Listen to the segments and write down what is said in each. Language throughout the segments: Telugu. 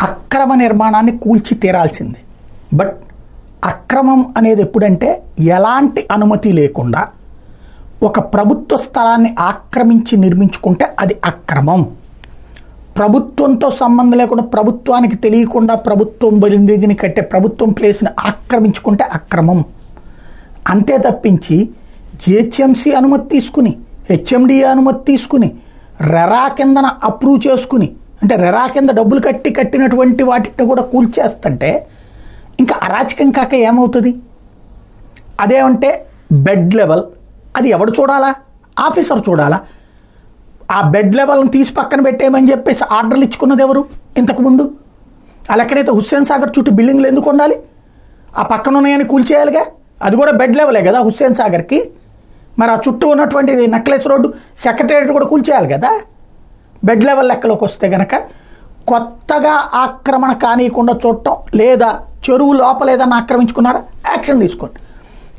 అక్రమ నిర్మాణాన్ని కూల్చి తీరాల్సింది. బట్ అక్రమం అనేది ఎప్పుడంటే ఎలాంటి అనుమతి లేకుండా ఒక ప్రభుత్వ స్థలాన్ని ఆక్రమించి నిర్మించుకుంటే అది అక్రమం. ప్రభుత్వంతో సంబంధం లేకుండా ప్రభుత్వానికి తెలియకుండా ప్రభుత్వం బలిని కట్టే ప్రభుత్వం ప్లేస్ని ఆక్రమించుకుంటే అక్రమం. అంతే తప్పించి జిహెచ్ఎంసీ అనుమతి తీసుకుని హెచ్ఎండి అనుమతి తీసుకుని రెరా కిందన అప్రూవ్ చేసుకుని అంటే రెరా కింద డబ్బులు కట్టి కట్టినటువంటి వాటిని కూడా కూల్చేస్తుంటే ఇంకా అరాచకం కాక ఏమవుతుంది? అదేమంటే బెడ్ లెవెల్. అది ఎవడు చూడాలా? ఆఫీసర్ చూడాలా? ఆ బెడ్ లెవెల్ని తీసి పక్కన పెట్టేయమని చెప్పేసి ఆర్డర్లు ఇచ్చుకున్నది ఎవరు? ఇంతకుముందు ఆ లెక్కనైతే హుస్సేన్ సాగర్ చుట్టూ బిల్డింగ్లు ఎందుకు ఉండాలి? ఆ పక్కన ఉన్నాయని కూల్చేయాలిగా అది కూడా బెడ్ లెవెలే కదా హుస్సేన్ సాగర్కి? మరి ఆ చుట్టూ ఉన్నటువంటి నక్లెస్ రోడ్డు సెక్రటేరియట్ కూడా కూల్చేయాలి కదా? బెడ్ లెవెల్ లెక్కలోకి వస్తే గనక కొత్తగా ఆక్రమణ కానీయకుండా చూడటం లేదా చెరువు లోపల ఏదైనా ఆక్రమించుకున్నారా? యాక్షన్ తీసుకోండి.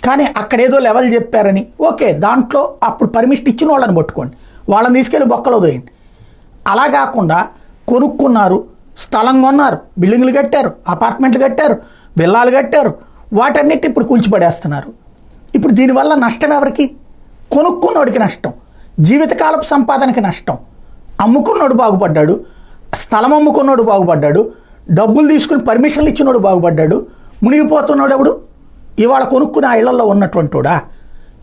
కానీ అక్కడేదో లెవెల్ చెప్పారని. ఓకే దాంట్లో అప్పుడు పర్మిషన్ ఇచ్చిన వాళ్ళని పట్టుకోండి. వాళ్ళని తీసుకెళ్ళి బొక్కలో దోయండి. అలా కాకుండా కొనుక్కున్నారు స్థలం కొన్నారు బిల్డింగ్లు కట్టారు అపార్ట్మెంట్లు కట్టారు విల్లాలు కట్టారు వాటన్నిటి ఇప్పుడు కూల్చిపడేస్తున్నారు. ఇప్పుడు దీనివల్ల నష్టం ఎవరికి? కొనుక్కున్నోడికి నష్టం జీవితకాలపు సంపాదనకి నష్టం. అమ్ముకున్నోడు బాగుపడ్డాడు స్థలం అమ్ముకున్నోడు బాగుపడ్డాడు డబ్బులు తీసుకుని పర్మిషన్లు ఇచ్చినోడు బాగుపడ్డాడు మునిగిపోతున్నాడు ఎవడు? ఇవాళ కొనుక్కుని ఆ ఇళ్ళలో ఉన్నటువంటివాడా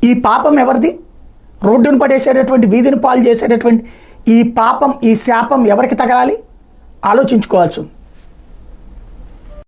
ఈ పాపం ఎవరిది? రోడ్డును పడేసేటటువంటి వీధిని పాలు చేసేటటువంటి ఈ పాపం ఈ శాపం ఎవరికి తగలాలి? ఆలోచించుకోవాల్సి ఉంది.